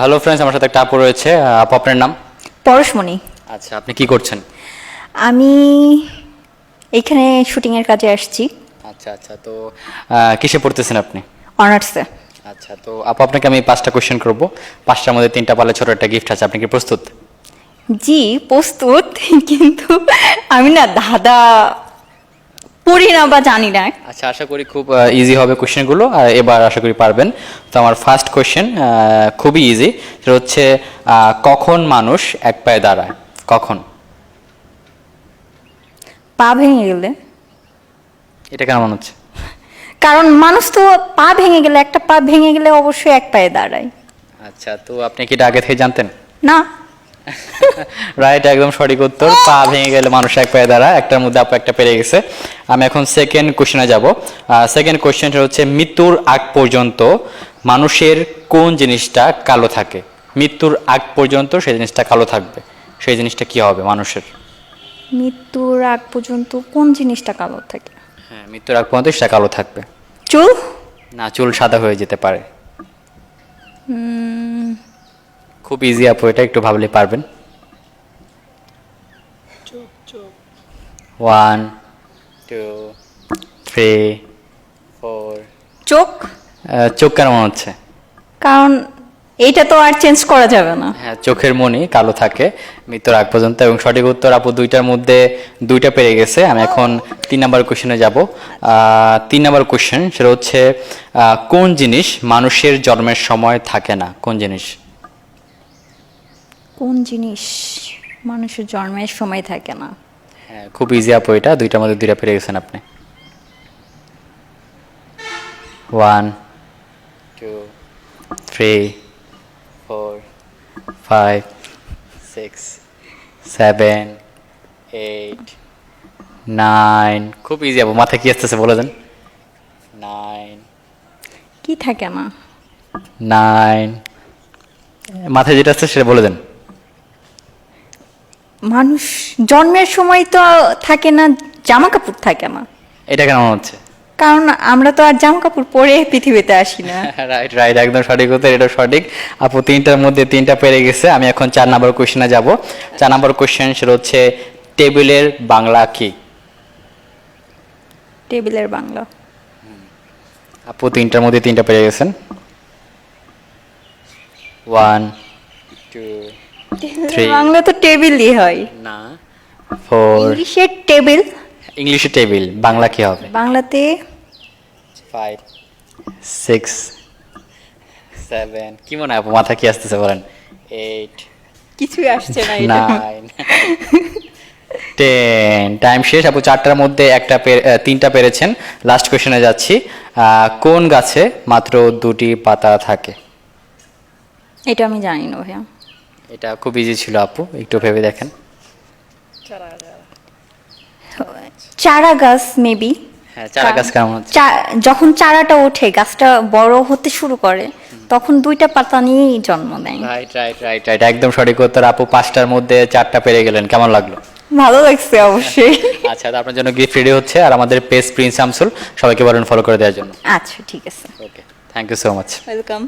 Hello friends আমার সাথে একটা আপু রয়েছে। আপু আপনার নাম? পরশমণি। আচ্ছা আপনি কি করছেন? আমি এখানে শুটিংয়ের কাজে আসছি। আচ্ছা আচ্ছা তো কিসে পড়তেছেন আপনি? অনার্সে। আচ্ছা তো আপু আপনাকে আমি পাঁচটা কোশ্চেন করব। পাঁচটার মধ্যে তিনটা পারলে ছোট একটা গিফট আছে আপনি কি প্রস্তুত? জি প্রস্তুত কিন্তু আমি না ধাঁধা পড়ি না বা জানি না। আচ্ছা আশা করি খুব ইজি হবে কোশ্চেনগুলো। আর এবার আশা করি পারবেন। তো আমার ফার্স্ট কোশ্চেন খুবই ইজি সেটা হচ্ছে কখন মানুষ এক পায়ে দাঁড়ায়? কখন? পা ভেঙে গেলে। এটা কেন মনে হচ্ছে? কারণ মানুষ তো পা ভেঙে গেলে একটা পা ভেঙে গেলে অবশ্যই এক পায়ে দাঁড়ায়। আচ্ছা তো আপনি কি এটা আগে থেকে জানতেন? না। রাইট একদম সঠিক উত্তর। পা ভেঙে গেলে মানুষ এক পায়ে দাঁড়ায় একটার মধ্যে আপু একটা পেরে গেছে। আমি এখন সেকেন্ড কোশ্চেনে যাব। সেকেন্ড কোশ্চেনটা হচ্ছে মৃত্যুর আগ পর্যন্ত মানুষের কোন জিনিসটা কালো থাকে? মৃত্যুর আগ পর্যন্ত সেই জিনিসটা কালো থাকবে। সেই জিনিসটা কি হবে মানুষের? মৃত্যুর আগ পর্যন্ত কোন জিনিসটা কালো থাকে? হ্যাঁ মৃত্যুর আগ পর্যন্ত সেটা কালো থাকবে। চুল? না চুল সাদা হয়ে যেতে পারে। খুব ইজি আপু এটা একটু ভাবলে পারবেন। ওয়ান টু থ্রি ফোর চোখ? চোখ কেন মনে হচ্ছে? কারণ এইটা তো আর চেঞ্জ করা যাবে না। হ্যাঁ চোখের মনি কালো থাকে মৃত্যুর আগ পর্যন্ত এবং সঠিক উত্তর আপু দুইটার মধ্যে দুইটা পেরে গেছে। আমি এখন তিন নম্বর কোশ্চেনে যাব। তিন নম্বর কোশ্চেন সেটা হচ্ছে কোন জিনিস মানুষের জন্মের সময় থাকে না? কোন জিনিস? কোন জিনিস মানুষের জন্মের সময় থাকে না? হ্যাঁ খুব ইজি আপু এটা। দুইটার মধ্যে দুইটা পেরে গেছেন আপনি। One two three four five six seven eight nine খুব ইজি আপু। মাথায় কি আসতেছে বলে দেন। নাইন কি থাকে না? নাইন মাথায় যেটা আসছে সেটা বলে দেন। মানুষ জন্মের সময় তো থাকে না জামা কাপড় থাকে না। এটা কেমন হচ্ছে? কারণ আমরা তো আর জামা কাপড় পরে পৃথিবীতে আসি না। রাইট রাইট একদম সঠিক উত্তর এটা সঠিক। আপু তিনটার মধ্যে তিনটা পেরে গেছে আমি এখন চার নাম্বার কোশ্চেনে যাব। চার নাম্বার কোশ্চেন সেটা হচ্ছে টেবিলের বাংলা কি? টেবিলের বাংলা। আপু তিনটার মধ্যে তিনটা পেরে গেছেন। ওয়ান টু বাংলা তো টেবিলই হয়। না। ফোর ইংলিশের টেবিল? ইংলিশে টেবিল। বাংলা কি হবে? বাংলাতে ফাইভ সিক্স সেভেন কি মনে হয় মাথা কি আসতেছে বলেন? এইট কিছুই আসছে না নাইন টেন টাইম শেষ আপু চারটার মধ্যে একটা তিনটা পেরেছেন। লাস্ট কোয়েশনে যাচ্ছি। আহ, কোন গাছে মাত্র দুটি পাতা থাকে? এটা আমি জানি না ভাইয়া। এটা খুব ইজি ছিল আপু। একটু ভেবে দেখেন। চারা গাছ মেবি হ্যাঁ চারা গাছ কেমন যখন চারাটা ওঠে গাছটা বড় হতে শুরু করে তখন দুইটা পাতা নিয়েই জন্ম দেয় রাইট রাইট রাইট রাইট একদম সঠিক উত্তর আপু। পাঁচটার মধ্যে চারটা পেরে গেলেন। কেমন লাগল? ভালো লাগছে অবশ্যই। আচ্ছা আপনার জন্য গিফট রেডি হচ্ছে আর আমাদের পেজ প্রিন্স শামসুল সবাইকে বলেন ফলো করে দেওয়ার জন্য। আচ্ছা ঠিক আছে। Okay thank you so much welcome